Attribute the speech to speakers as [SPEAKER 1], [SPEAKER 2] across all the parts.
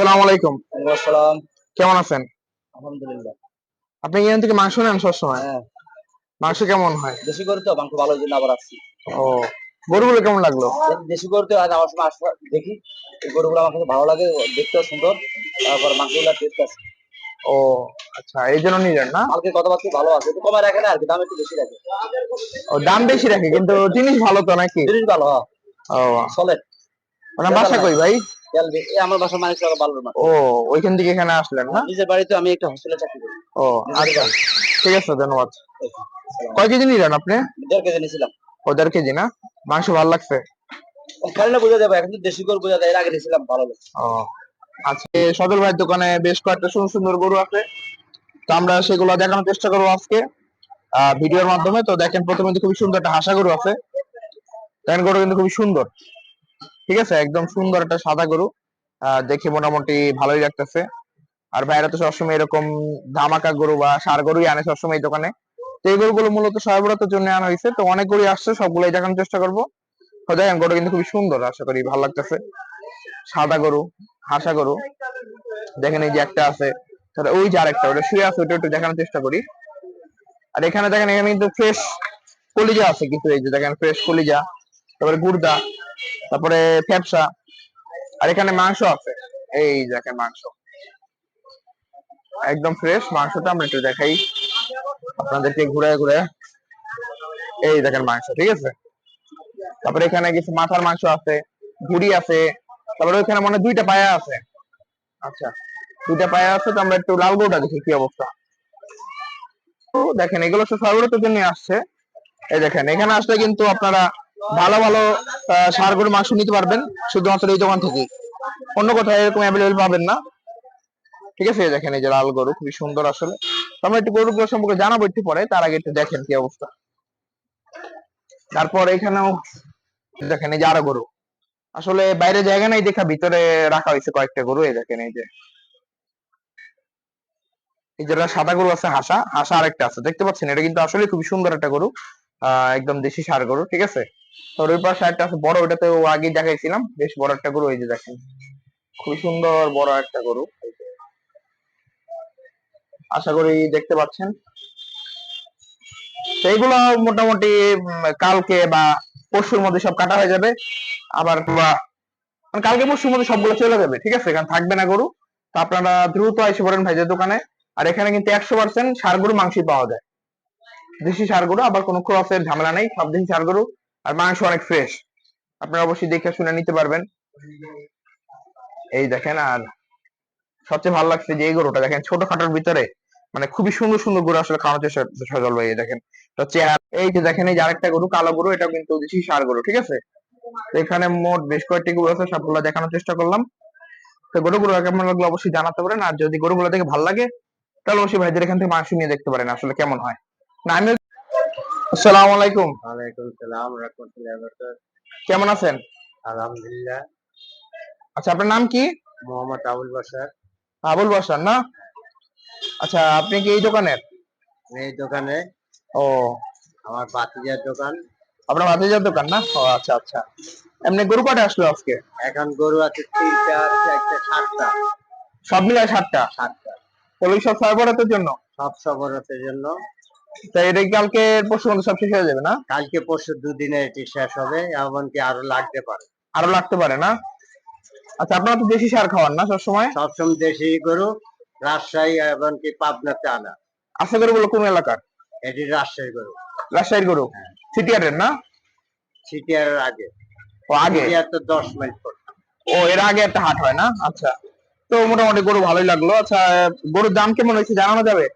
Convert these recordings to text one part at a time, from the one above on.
[SPEAKER 1] আসসালামু আলাইকুম।
[SPEAKER 2] আসসালাম
[SPEAKER 1] কেমন আছেন?
[SPEAKER 2] আলহামদুলিল্লাহ।
[SPEAKER 1] আপনি এখান থেকে মাংস নেন সবসময়?
[SPEAKER 2] হ্যাঁ।
[SPEAKER 1] মাংস কেমন হয়?
[SPEAKER 2] দেশি গরু তো মাংস ভালো জন্য আবার আসছি।
[SPEAKER 1] ও গরুগুলো কেমন লাগল?
[SPEAKER 2] দেশি গরু তো আজ আমার সময় দেখি। গরুগুলো আমার কাছে ভালো লাগে দেখতেও সুন্দর তারপর মাংসগুলো টেস্ট আছে
[SPEAKER 1] ও আচ্ছা এই জন্য নিলেন না?
[SPEAKER 2] কালকে কথাবার্তা ভালো আছে একটু কমে রাখে না আর কি দাম একটু বেশি রাখে।
[SPEAKER 1] ও দাম বেশি রাখে কিন্তু জিনিস ভালো তো নাকি?
[SPEAKER 2] জিনিস ভালো হ্যাঁ।
[SPEAKER 1] ও
[SPEAKER 2] চলে
[SPEAKER 1] ওনার বাসা কই ভাই?
[SPEAKER 2] আমার বাসা
[SPEAKER 1] ও ওইখান থেকে এখানে আসলেন না?
[SPEAKER 2] নিজের বাড়িতে আমি একটা হোস্টেলে চাকরি করি।
[SPEAKER 1] ও আচ্ছা। ঠিক আছে ধন্যবাদ। কয় কেজি নিলেন আপনি?
[SPEAKER 2] দেড় কেজি নিয়েছিলাম
[SPEAKER 1] ও দেড় কেজি না? মাংস ভালো লাগছে?
[SPEAKER 2] খালি না বোঝা যাবে এখন দেশি গরু বোঝা যায় এর আগে নিয়েছিলাম ভালো
[SPEAKER 1] ও আজকে সদর ভাইয়ের দোকানে বেশ কয়েকটা সুন্দর সুন্দর গরু আছে। তো আমরা সেগুলো দেখানোর চেষ্টা করব আজকে। ভিডিওর মাধ্যমে তো দেখেন প্রথমে খুবই সুন্দর একটা হাসা গরু আছে। দেখেন গরু কিন্তু খুবই সুন্দর। ঠিক আছে? একদম সুন্দর একটা সাদা গরু। দেখে মোটামুটি ভালোই লাগতেছে। আর ভাইরা তো সবসময় এরকম ধামাকা গরু বা সার গরুই আনে সবসময় এই দোকানে। তো এই গরুগুলো মূলত সরবরাহের জন্য আনা হয়েছে। তো অনেক গরু আসছে, সবগুলোই দেখানোর চেষ্টা করব। তো দেখেন, গরু কিন্তু খুবই সুন্দর, আশা করি ভালো লাগতেছে। সাদা গরু, হাসা গরু। দেখেন এই যে একটা আছে। তাহলে ওই যে আরেকটা, ওটা শুয়ে আছে, ওটা একটু দেখানোর চেষ্টা করি। আর এখানে দেখেন, এখানে কিন্তু ফ্রেশ কলিজা আছে কিন্তু, এই যে দেখেন ফ্রেশ কলিজা। তারপরে গুর্দা তারপরে ফ্যাপসা, আর এখানে মাংস আছে। এই দেখেন মাংস। একদম ফ্রেশ মাংসটা আমরা একটু দেখাই। আপনাদেরকে ঘুরে ঘুরে এই দেখেন মাংস, ঠিক আছে? তারপরে এখানে কিছু মাথার মাংস আছে, ভুড়ি আছে, তারপরে ওইখানে মনে দুইটা পায়া আছে। আচ্ছা দুইটা পায়া আছে, তো আমরা একটু লাল গরুটা দেখি কি অবস্থা। দেখেন, এগুলো সব সর্বরতের জন্য আসছে। এই দেখেন, এখানে আসলে কিন্তু আপনারা ভালো ভালো ষাঁড় গরুর মাংস নিতে পারবেন শুধুমাত্র এই দোকান থেকে অন্য কোথাও এরকম অ্যাভেলেবেল পাবেন না। ঠিক আছে দেখেন এই যে লাল গরু, খুবই সুন্দর আসলে। আমরা একটু গরুগুলো সম্পর্কে জানাব একটু পরে, তার আগে একটু দেখেন কি অবস্থা। তারপর এখানেও দেখেন এই যে আরও গরু। আসলে বাইরে জায়গা নাই দেখা, ভিতরে রাখা হয়েছে কয়েকটা গরু, এই দেখেন এই যে। এই যেটা সাদা গরু আছে, হাসা। হাসা আরেকটা আছে, দেখতে পাচ্ছেন? এটা কিন্তু আসলে খুবই সুন্দর একটা গরু। আহ, একদম দেশি সার গরু, ঠিক আছে? তো ওই আছে বড় ওটাতে আগে দেখাইছিলাম, বেশ বড় একটা গরু, এই যে দেখেন। খুবই সুন্দর বড় একটা গরু। আশা করি দেখতে পাচ্ছেন। তো এইগুলো মোটামুটি কালকে বা পরশুর মধ্যে সব কাটা হয়ে যাবে। আবার মানে কালকে পরশুর মধ্যে সবগুলো চলে যাবে, ঠিক আছে? এখানে থাকবে না গরু। তো আপনারা দ্রুত এসে পড়েন ভাইদের দোকানে। আর এখানে কিন্তু একশো পার্সেন্ট সার গরু মাংসই পাওয়া যায়। দেশি সার গরু, আবার কোনো ক্রসের ঝামেলা নেই, সব দেশি সার গরু। আর মাংস অনেক ফ্রেশ আপনারা অবশ্যই দেখে শুনে নিতে পারবেন। এই দেখেন, আর সবচেয়ে ভালো লাগছে যে এই গরুটা দেখেন ছোটখাটোর ভিতরে মানে খুবই সুন্দর সুন্দর গরু আসলে খাওয়ানো চেষ্টা সজল ভাই দেখেন। তো চেহারা এই যে দেখেন, এই যে আরেকটা গরু, কালো গরু এটা কিন্তু দেশি সার গরু, ঠিক আছে? এখানে মোট বেশ কয়েকটি গরু আছে, সবগুলো দেখানোর চেষ্টা করলাম। তো গরুগুলো কেমন লাগল অবশ্যই জানাতে পারেন, আর যদি গরুগুলো দেখে ভালো লাগে, তাহলে অবশ্যই ভাইদের এখান থেকে মাংস নিয়ে দেখতে পারেন, আসলে কেমন হয়। না আমি আসসালামু আলাইকুম।
[SPEAKER 2] ওয়ালাইকুম সালাম রাহমাতুল্লাহি ওয়া বারাকাতুহু।
[SPEAKER 1] কেমন আছেন?
[SPEAKER 2] আলহামদুলিল্লাহ।
[SPEAKER 1] আচ্ছা আপনার নাম কি?
[SPEAKER 2] মোহাম্মদ আবুল বাসার
[SPEAKER 1] আবুল বাসার না? আচ্ছা আপনি কি এই দোকানের?
[SPEAKER 2] এই দোকানে।
[SPEAKER 1] ও।
[SPEAKER 2] আমার বাতিজার দোকান।
[SPEAKER 1] আপনার ভাতিজার দোকান না? ও আচ্ছা আচ্ছা। এমনি গরু কটা আসলো আজকে?
[SPEAKER 2] এখন গরু আছে তিনটা চারটা সাতটা।
[SPEAKER 1] সব মিলায় সাতটা?
[SPEAKER 2] সাতটা।
[SPEAKER 1] ওই সব সরবরাহের জন্য?
[SPEAKER 2] সব সবরতের জন্য।
[SPEAKER 1] তাই এটা কালকে পরশু মধ্যে সব শেষ হয়ে যাবে না?
[SPEAKER 2] কালকে পরশু দুদিনে এটি শেষ হবে এমনকি আরও লাগতে পারে।
[SPEAKER 1] আরও লাগতে পারে না? আচ্ছা আপনারা তো দেশি সার খাওয়ান না সবসময়?
[SPEAKER 2] সবসময় দেশি গরু রাজশাহী এমনকি পাবনাতে আনা।
[SPEAKER 1] আশা গরুগুলো কোন এলাকার?
[SPEAKER 2] এটি রাজশাহী গরু।
[SPEAKER 1] রাজশাহীর গরু? সিটিয়ারের না?
[SPEAKER 2] সিটিয়ারের আগে।
[SPEAKER 1] ও আগে?
[SPEAKER 2] তো দশ মাইল পর।
[SPEAKER 1] ও এর আগে একটা হাট হয় না? আচ্ছা। তো মোটামুটি গরু ভালোই লাগল। আচ্ছা গরুর দাম কেমন হয়েছে জানানো যাবে?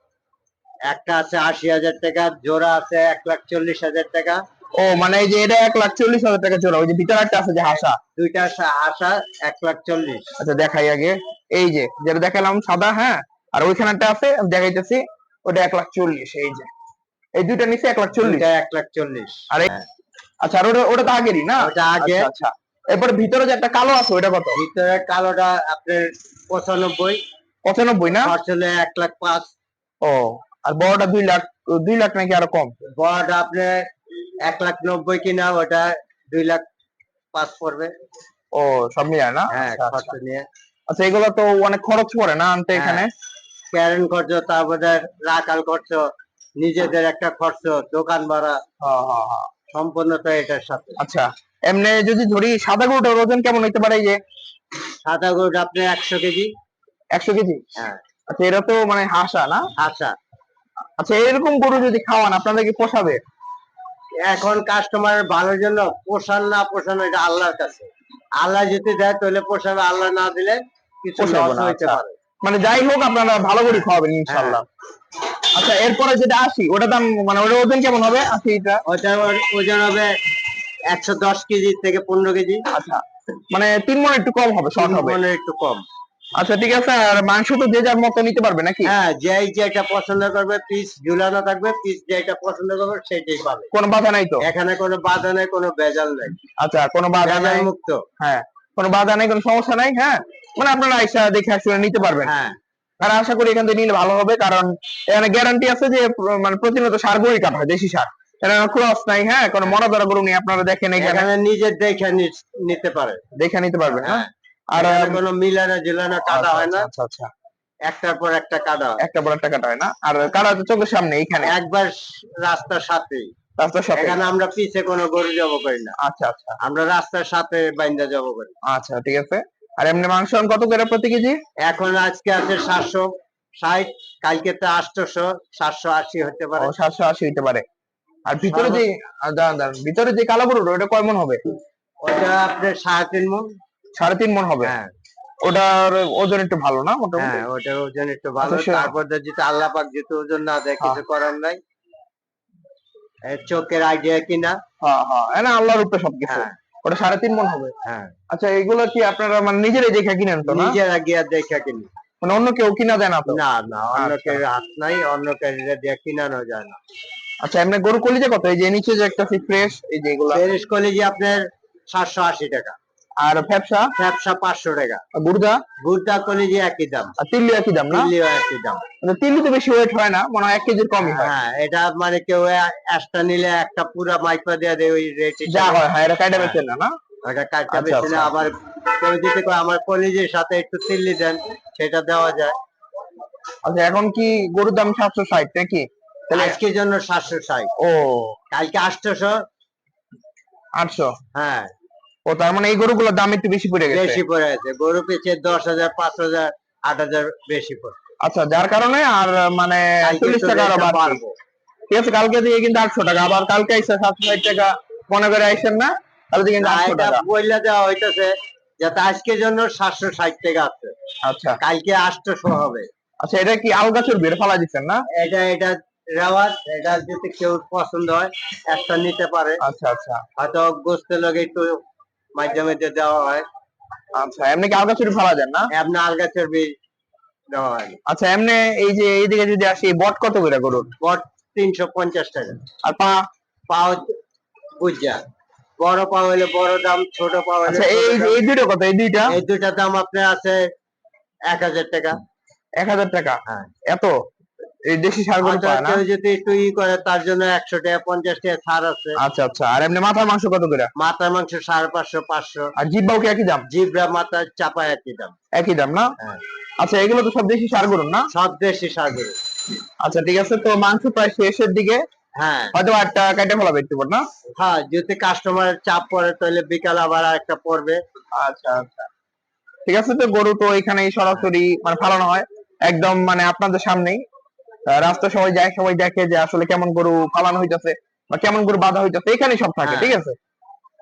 [SPEAKER 2] একটা আছে আশি হাজার টাকা জোড়া আছে এক লাখ চল্লিশ হাজার টাকা।
[SPEAKER 1] ও মানে এই যে এটা এক লাখ চল্লিশ হাজার টাকা চলো ওই যে ভিতরে একটা আছে যে হাসা।
[SPEAKER 2] দুইটা সা- আশা এক লাখ চল্লিশ।
[SPEAKER 1] আচ্ছা দেখাই আগে। এই যে যেটা দেখালাম সাদা হ্যাঁ? আর ওইখানে একটা আছে দেখাইতেছি ওটা এক লাখ চল্লিশ এই যে। এই দুইটা নিচে এক লাখ চল্লিশ।
[SPEAKER 2] এক লাখ চল্লিশ
[SPEAKER 1] আর
[SPEAKER 2] হ্যাঁ।
[SPEAKER 1] আচ্ছা আর ওটা ওটা তো আগেরই না?
[SPEAKER 2] ওটা আগে।
[SPEAKER 1] আচ্ছা, এরপর ভিতরে যে একটা কালো আছে ওটা কত?
[SPEAKER 2] ভিতরে কালোটা আপনার পঁচানব্বই।
[SPEAKER 1] পঁচানব্বই না?
[SPEAKER 2] আসলে এক লাখ পাঁচ।
[SPEAKER 1] ও আর বড়টা দুই লাখ দুই লাখ নাকি আরও কম?
[SPEAKER 2] বড়টা আপনার এক লাখ নব্বই কিনা ওটা দুই লাখ পাঁচ পড়বে।
[SPEAKER 1] ও সব মিলায় না?
[SPEAKER 2] হ্যাঁ
[SPEAKER 1] আচ্ছা,
[SPEAKER 2] খরচ
[SPEAKER 1] আচ্ছা।
[SPEAKER 2] নিয়ে।
[SPEAKER 1] আচ্ছা এগুলো তো অনেক খরচ পড়ে না আনতে এখানে?
[SPEAKER 2] ক্যারেন খরচ তারপরে রাখাল খরচ নিজেদের একটা খরচ দোকান ভাড়া।
[SPEAKER 1] হ্যাঁ, হ্যাঁ, হ্যাঁ।
[SPEAKER 2] সম্পূর্ণটা এটার সাথে।
[SPEAKER 1] আচ্ছা এমনি যদি ধরি সাদা গরুটার ওজন কেমন হইতে পারে যে?
[SPEAKER 2] সাদা গরুটা আপনি একশো কেজি।
[SPEAKER 1] একশো কেজি?
[SPEAKER 2] হ্যাঁ।
[SPEAKER 1] আচ্ছা এটা তো মানে হাসা না?
[SPEAKER 2] আচ্ছা
[SPEAKER 1] আচ্ছা এরকম গরু যদি খাওয়ান আপনাদের কি পোষাবে?
[SPEAKER 2] এখন কাস্টমার ভালোর জন্য পোষান না পোষানো এটা আল্লাহর কাছে। আল্লাহ যদি দেয় তাহলে পোষাবে। আল্লাহ না দিলে কিছু লস হইতে
[SPEAKER 1] আচ্ছা।
[SPEAKER 2] পারে।
[SPEAKER 1] মানে যাই হোক আপনারা ভালো করে খাওয়াবেন ইনশাল্লাহ আচ্ছা এরপরে যেটা আসি ওটা দাম মানে ওটা ওজন কেমন হবে? আশিটা
[SPEAKER 2] ওটা ওজন হবে একশো দশ কেজি থেকে পনেরো কেজি।
[SPEAKER 1] আচ্ছা মানে তিন মন একটু কম হবে শর্ট হবে।
[SPEAKER 2] মনে একটু কম।
[SPEAKER 1] আচ্ছা ঠিক আছে আর মাংস তো যে যার মতো নিতে পারবে নাকি?
[SPEAKER 2] হ্যাঁ যেই যেটা পছন্দ করবে পিস ঝুলানো থাকবে পিস যেটা পছন্দ করবে সেটাই পাবে।
[SPEAKER 1] কোনো বাধা নাই তো?
[SPEAKER 2] এখানে কোনো বাধা নেই কোনো ভেজাল নেই।
[SPEAKER 1] আচ্ছা কোনো বাধা নাই?
[SPEAKER 2] মুক্ত।
[SPEAKER 1] হ্যাঁ কোনো বাধা নাই কোনো সমস্যা নাই হ্যাঁ? মানে আপনারা আইসা দেখে আসলে নিতে পারবেন।
[SPEAKER 2] হ্যাঁ।
[SPEAKER 1] আর আশা করি এখান থেকে নিলে ভালো হবে কারণ এখানে গ্যারান্টি আছে যে মানে প্রতিনিয়ত সার গরুই কাটা হয় দেশি সার। এখানে ক্রস নাই হ্যাঁ? কোনো মরা ধরা গরু নেই আপনারা দেখেন এখানে
[SPEAKER 2] এখানে নিজের দেখে নিতে পারে।
[SPEAKER 1] দেখে নিতে পারবেন হ্যাঁ।
[SPEAKER 2] আর কোনো মিলানো ঝুলানো কাটা হয় না?
[SPEAKER 1] আচ্ছা আচ্ছা
[SPEAKER 2] একটার পর একটা কাটা হয়।
[SPEAKER 1] একটা বড় একটা কাটা হয় না? আর কাটা তো চোখের সামনে এখানে
[SPEAKER 2] একবার রাস্তার সাথে।
[SPEAKER 1] রাস্তার সাথে?
[SPEAKER 2] এখানে আমরা পিছে কোনো গরু জব করি না।
[SPEAKER 1] আচ্ছা আচ্ছা।
[SPEAKER 2] আমরা রাস্তার সাথে বাইন্দা জব করি।
[SPEAKER 1] আচ্ছা ঠিক আছে। আর এমনি মাংস কত করে প্রতি কেজি?
[SPEAKER 2] এখন আজকে আছে সাতশো ষাট কালকে তো আটশোশো সাতশো আশি হতে পারে।
[SPEAKER 1] সাতশো আশি হইতে পারে। আর ভিতরে যে দাঁড়ান দাঁড়ান। ভিতরে যে কালো গরুটা ওটা কয় মন হবে?
[SPEAKER 2] ওটা আপনার সাড়ে তিন মন।
[SPEAKER 1] সাড়ে তিন মন হবে।
[SPEAKER 2] হ্যাঁ।
[SPEAKER 1] ওটার ওজন একটু ভালো না মোটামুটি?
[SPEAKER 2] হ্যাঁ ওটা ওজন একটু ভালো।
[SPEAKER 1] আচ্ছা,
[SPEAKER 2] তারপর তো যেটা আল্লাহ পাক যেহেতু ওজন না দেয় কিছু করার নাই। চোখের আইডিয়া কিনা?
[SPEAKER 1] হ্যাঁ হ্যাঁ। আল্লাহর উপরে সবকিছু।
[SPEAKER 2] হ্যাঁ।
[SPEAKER 1] ওটা সাড়ে তিন মন হবে।
[SPEAKER 2] হ্যাঁ।
[SPEAKER 1] আচ্ছা এগুলো কি আপনারা মানে নিজেরাই দেখে কিনেন তো
[SPEAKER 2] নিজেরা গিয়া দেখা কিনি।
[SPEAKER 1] মানে অন্য কেউ কিনা দেয় না তো?
[SPEAKER 2] না না অন্য
[SPEAKER 1] আচ্ছা।
[SPEAKER 2] কেউ হাত নাই অন্য কেউ দিয়ে কিনানো যায় না।
[SPEAKER 1] আচ্ছা এমনি গরু কলিজা কত? এই যে নিচে যে একটা ফ্রেশ এই যে এগুলা?
[SPEAKER 2] কলেজে আপনার সাতশো আশি টাকা।
[SPEAKER 1] আর ফ্যাপসা
[SPEAKER 2] ব্যবসা পাঁচশো টাকা।
[SPEAKER 1] গুড়দা
[SPEAKER 2] ভুট্টা কলেজে একই দাম।
[SPEAKER 1] আর তিল্লি একই দাম না?
[SPEAKER 2] দিল্লিও একই দাম।
[SPEAKER 1] মানে তিল্লি তো বেশি ওয়েট হয় না মনে হয় এক কেজির কমই হয়।
[SPEAKER 2] হ্যাঁ এটা মানে কেউ একটা নিলে একটা পুরা মাইপা দিয়ে দেয় ওই রেট
[SPEAKER 1] যা হয় হ্যাঁ এটা কাইটা বেচেন না। না
[SPEAKER 2] ওটা কাটটা
[SPEAKER 1] আচ্ছা,
[SPEAKER 2] বেশি না। আবার কেউ যদি আমার কলেজের সাথে একটু তিল্লি দেন সেটা দেওয়া যায়।
[SPEAKER 1] আচ্ছা এখন কি গরুর দাম সাতশো ষাট নাকি? তাহলে
[SPEAKER 2] আজকের জন্য সাতশো ষাট।
[SPEAKER 1] ও।
[SPEAKER 2] কালকে আটশোশো।
[SPEAKER 1] আটশো।
[SPEAKER 2] হ্যাঁ।
[SPEAKER 1] ও তার মানে এই গরুগুলোর দাম একটু বেশি পড়ে গেছে?
[SPEAKER 2] বেশি পড়ে আছে গরু পিছে দশ হাজার পাঁচ হাজার আট হাজার বেশি পড়ে।
[SPEAKER 1] আচ্ছা যার কারণে আর মানে চল্লিশ টাকা
[SPEAKER 2] আরও
[SPEAKER 1] বাড়বো। ঠিক আছে কালকে দিয়ে কিন্তু আটশো টাকা আবার কালকে আইসা সাতশো ষাট টাকা মনে করে আইসেন না তাহলে কিন্তু আটশো টাকা।
[SPEAKER 2] বইলা দেওয়া হইতেছে যাতে আজকের জন্য সাতশো ষাট টাকা আছে।
[SPEAKER 1] আচ্ছা।
[SPEAKER 2] কালকে আটশোশো হবে।
[SPEAKER 1] আচ্ছা এটা কি আল গাছের বের ফালা দিচ্ছেন না?
[SPEAKER 2] এটা এটা রেওয়াজ এটা যদি কেউ পছন্দ হয় একটা নিতে পারে।
[SPEAKER 1] আচ্ছা আচ্ছা।
[SPEAKER 2] হয়তো গোস্তের লগে একটু মাঝে মাঝে দেওয়া হয়।
[SPEAKER 1] আচ্ছা এমনি কি আল গাছের ফালা দেন না?
[SPEAKER 2] এমনি আলগা চর্বি দেওয়া হয়।
[SPEAKER 1] আচ্ছা এমনি এই যে এইদিকে যদি আসি বট কত করে গরুর?
[SPEAKER 2] বট তিনশো পঞ্চাশ টাকা।
[SPEAKER 1] আর পা?
[SPEAKER 2] পাও বুঝা বড় পা হলে বড় দাম ছোট পাও হলে
[SPEAKER 1] আচ্ছা এই এই দুটো কত? এই দুইটা?
[SPEAKER 2] এই দুটা দাম আপনার আছে এক হাজার টাকা।
[SPEAKER 1] এক হাজার টাকা?
[SPEAKER 2] হ্যাঁ।
[SPEAKER 1] এত? এই দেশি সার গরু
[SPEAKER 2] কেউ যদি একটু ই করে তার জন্য একশো টাকা পঞ্চাশ টাকা ছাড় আছে।
[SPEAKER 1] আচ্ছা আচ্ছা। আর এমনি মাথার মাংস কত করে?
[SPEAKER 2] মাথার মাংস সাড়ে পাঁচশো পাঁচশো।
[SPEAKER 1] আর জিব্বাও কি একই দাম?
[SPEAKER 2] জিবরা মাথা চাপা একই দাম।
[SPEAKER 1] একই দাম না?
[SPEAKER 2] হ্যাঁ।
[SPEAKER 1] আচ্ছা এগুলো তো সব দেশি সার গরুর না?
[SPEAKER 2] সব দেশি সাগর
[SPEAKER 1] আচ্ছা ঠিক আছে। তো মাংস প্রায় শেষের দিকে।
[SPEAKER 2] হ্যাঁ।
[SPEAKER 1] হয়তো একটা কাটে ফেলাবে একটু পর না?
[SPEAKER 2] হ্যাঁ যদি কাস্টমারের চাপ পড়ে তাহলে বিকাল আবার একটা পড়বে।
[SPEAKER 1] আচ্ছা আচ্ছা। ঠিক আছে তো গরু তো এখানেই সরাসরি মানে ফালানো হয়। একদম মানে আপনাদের সামনেই। রাস্তা সবাই যায় সবাই দেখে যে আসলে কেমন গরু ফালানো হইতেছে বা কেমন গরু বাধা হইতেছে এখানে সব থাকে
[SPEAKER 2] হ্যাঁ।
[SPEAKER 1] ঠিক আছে?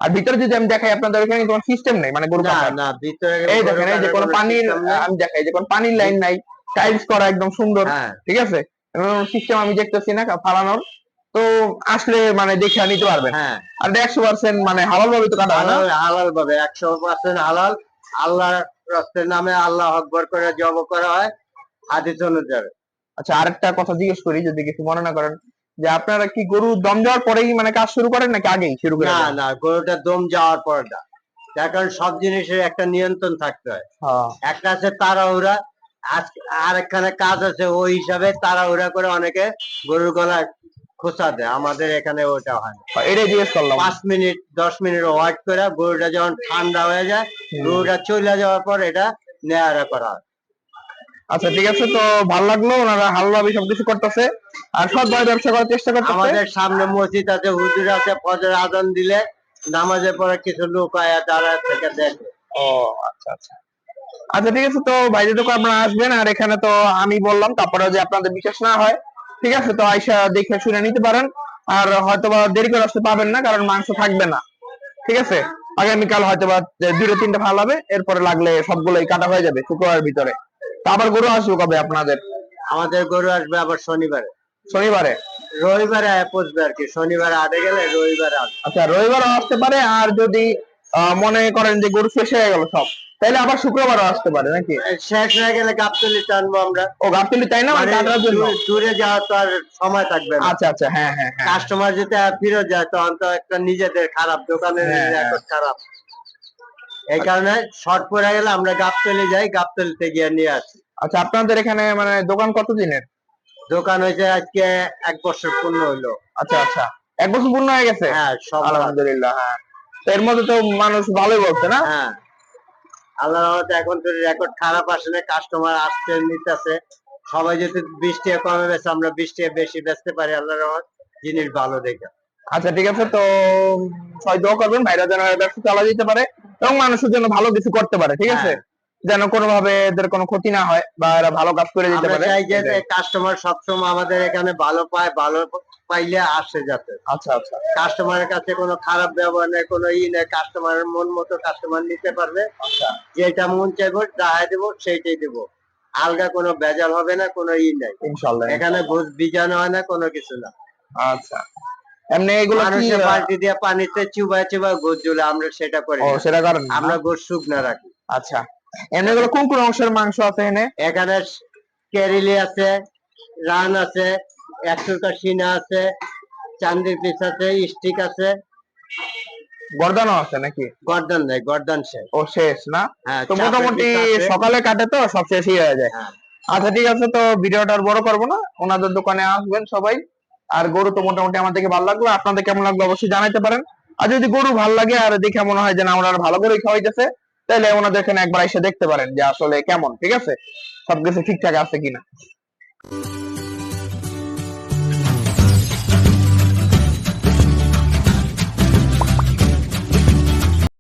[SPEAKER 1] আর ভিতরে যদি আমি দেখাই আপনাদের এখানে কোনো সিস্টেম নেই মানে গরু
[SPEAKER 2] না ভিতরে
[SPEAKER 1] এই দেখেন এই যে কোনো পানির আমি দেখাই যে কোনো পানির লাইন নাই টাইলস করা একদম সুন্দর
[SPEAKER 2] হ্যাঁ।
[SPEAKER 1] ঠিক আছে? সিস্টেম আমি দেখতেছি না ফালানোর। তো আসলে মানে দেখে নিতে পারবেন।
[SPEAKER 2] হ্যাঁ।
[SPEAKER 1] আর একশো পার্সেন্ট মানে হালাল ভাবে তো কাটা
[SPEAKER 2] হালাল ভাবে একশো পার্সেন্ট হালাল। আল্লাহর রাস্তার নামে আল্লাহ আকবর করে জব করা হয় হাদিস অনুযায়ী।
[SPEAKER 1] আচ্ছা আরেকটা কথা জিজ্ঞেস করি যদি কিছু মনে না করেন যে আপনারা কি গরু দম দেওয়ার পরেই মানে কাজ শুরু করেন নাকি আগেই শুরু করে
[SPEAKER 2] না না গরুটা দম যাওয়ার পর না। তার কারণ সব জিনিসের একটা নিয়ন্ত্রণ থাকতে হয়।
[SPEAKER 1] হ্যাঁ।
[SPEAKER 2] একটা আছে তাড়াহুড়া আর একখানে কাজ আছে ওই হিসাবে তাড়াহুড়া করে অনেকে গরুর গলায় খোঁচা দেয়। আমাদের এখানে ওটা হয় না।
[SPEAKER 1] এটাই জিজ্ঞেস করলাম।
[SPEAKER 2] পাঁচ মিনিট দশ মিনিট ওয়াইট করে গরুটা যখন ঠান্ডা হয়ে যায় গরুটা চলে যাওয়ার পর এটা নেয়ারা করা হয়।
[SPEAKER 1] আচ্ছা ঠিক আছে তো ভালো লাগল ওনারা ভালোভাবে সবকিছু করতেছে। আর সৎভাবে ব্যবসা করার চেষ্টা করতেছে।
[SPEAKER 2] আমাদের সামনে মসজিদ আছে হুজুর আছে ফজর আজান দিলে নামাজের পরে কিছু লোক আয়া দাঁড়া থেকে দেখে।
[SPEAKER 1] ও আচ্ছা আচ্ছা। আচ্ছা ঠিক আছে তো বাইরে তো আপনারা আসবেন আর এখানে তো আমি বললাম তারপরে যে আপনাদের বিশ্বাস না হয় ঠিক আছে তো আইসা দেখে শুনে নিতে পারেন। আর হয়তো বা দেরি করে আসতে পারবেন না কারণ মাংস থাকবে না। ঠিক আছে? আগামীকাল হয়তো বা দুটো তিনটে ভালো হবে এরপরে লাগলে সবগুলোই কাটা হয়ে যাবে শুক্রবারের ভিতরে। আবার গরু আসবে কবে আপনাদের?
[SPEAKER 2] আমাদের গরু আসবে আবার শনিবারে।
[SPEAKER 1] শনিবারে?
[SPEAKER 2] রবিবারে পৌঁছবে আর কি শনিবারে আটে গেলে রবিবারে
[SPEAKER 1] আচ্ছা রবিবারও আসতে পারে আর যদি মনে করেন যে গরু শেষ হয়ে গেল সব তাহলে আবার শুক্রবারও আসতে পারে নাকি?
[SPEAKER 2] শেষ হয়ে গেলে গাবতলি টানবো আমরা।
[SPEAKER 1] ও গাবতলি তাই না? মানে
[SPEAKER 2] মানে দূরে- যাওয়ার তো আর সময় থাকবে না।
[SPEAKER 1] আচ্ছা আচ্ছা হ্যাঁ হ্যাঁ হ্যাঁ।
[SPEAKER 2] কাস্টমার যেতে ফিরে যায় তখন তো একটা নিজেদের খারাপ দোকানের
[SPEAKER 1] হ্যাঁ, হ্যাঁ।
[SPEAKER 2] খারাপ। এই কারণে শর্ট পড়ে গেলে আমরা গাবতলি যাই গাবতলিতে গিয়ে নিয়ে আসি।
[SPEAKER 1] আচ্ছা আপনাদের এখানে মানে দোকান কত দিনের
[SPEAKER 2] দোকান হয়েছে আজকে এক বছর পূর্ণ হইল।
[SPEAKER 1] আচ্ছা আচ্ছা। এক বছর পূর্ণ হয়ে গেছে?
[SPEAKER 2] হ্যাঁ সব
[SPEAKER 1] আলহামদুলিল্লাহ হ্যাঁ। এর মধ্যে তো মানুষ ভালোই বলছে না?
[SPEAKER 2] হ্যাঁ। আল্লাহ রহমতে এখন তো রেকর্ড খারাপ আসে না কাস্টমার আসছে নিতেছে। সবাই যদি বিশ টাকা কমে বেছে আমরা বিশ টাকা বেশি বেচতে পারি আল্লাহ রহমত। জিনিস ভালো দেখে।
[SPEAKER 1] আচ্ছা ঠিক আছে তো সবাই দোয়া করবেন ভাইরা যেন ব্যবসা চালা দিতে পারে এবং মানুষের জন্য ভালো কিছু করতে পারে ঠিক আছে?
[SPEAKER 2] হ্যাঁ।
[SPEAKER 1] যেন কোনোভাবে এদের কোনো ক্ষতি না হয় বা এরা ভালো কাজ করে দিতে পারে।
[SPEAKER 2] চাই যে কাস্টমার সবসময় আমাদের এখানে ভালো পায় ভালো পাইলে আসে যাতে।
[SPEAKER 1] আচ্ছা আচ্ছা।
[SPEAKER 2] কাস্টমারের কাছে কোনো খারাপ ব্যবহার নেই কোনো ই নেই কাস্টমারের মন মতো কাস্টমার নিতে পারবে।
[SPEAKER 1] আচ্ছা।
[SPEAKER 2] যেটা মন চাইব যাহাই দেবো সেইটাই দেবো। আলগা কোনো ভেজাল হবে না কোনো ই নাই।
[SPEAKER 1] ইনশাল্লাহ
[SPEAKER 2] এখানে ঘুষ বিজানো হয় না কোনো কিছু না।
[SPEAKER 1] আচ্ছা। এমনি এগুলো কি
[SPEAKER 2] বালতি দিয়ে পানিতে ঘুষ ঝুলে আমরা সেটা করি
[SPEAKER 1] ও সেটা করেন?
[SPEAKER 2] আমরা শুকনা রাখি।
[SPEAKER 1] আচ্ছা। এমনি এগুলো কোন কোন অংশের মাংস আছে এনে?
[SPEAKER 2] এখানে আছে রান আছে একশো সিনা আছে চান্দির পিস আছে স্টিক আছে।
[SPEAKER 1] গর্দানও আছে নাকি?
[SPEAKER 2] গর্দন নেই গর্দন শেষ।
[SPEAKER 1] ও শেষ না?
[SPEAKER 2] হ্যাঁ
[SPEAKER 1] তো মোটামুটি সকালে কাটে তো সব শেষই হয়ে যায়।
[SPEAKER 2] হ্যাঁ।
[SPEAKER 1] আচ্ছা ঠিক আছে তো ভিডিওটা আর বড় করব না। ওনাদের দোকানে আসবেন সবাই। আর গরু তো মোটামুটি আমার দেখে ভালো লাগল। আপনাদের কেমন লাগল অবশ্যই জানাতে পারেন। আর যদি গরু ভালো লাগে আর দেখে মনে হয় যে না, ওনারা ভালো করে খাওয়াইতেছে তাহলে ওনাদের এখানে একবার এসে দেখতে পারেন যে আসলে কেমন, ঠিক আছে? সবকিছু ঠিকঠাক আছে কিনা।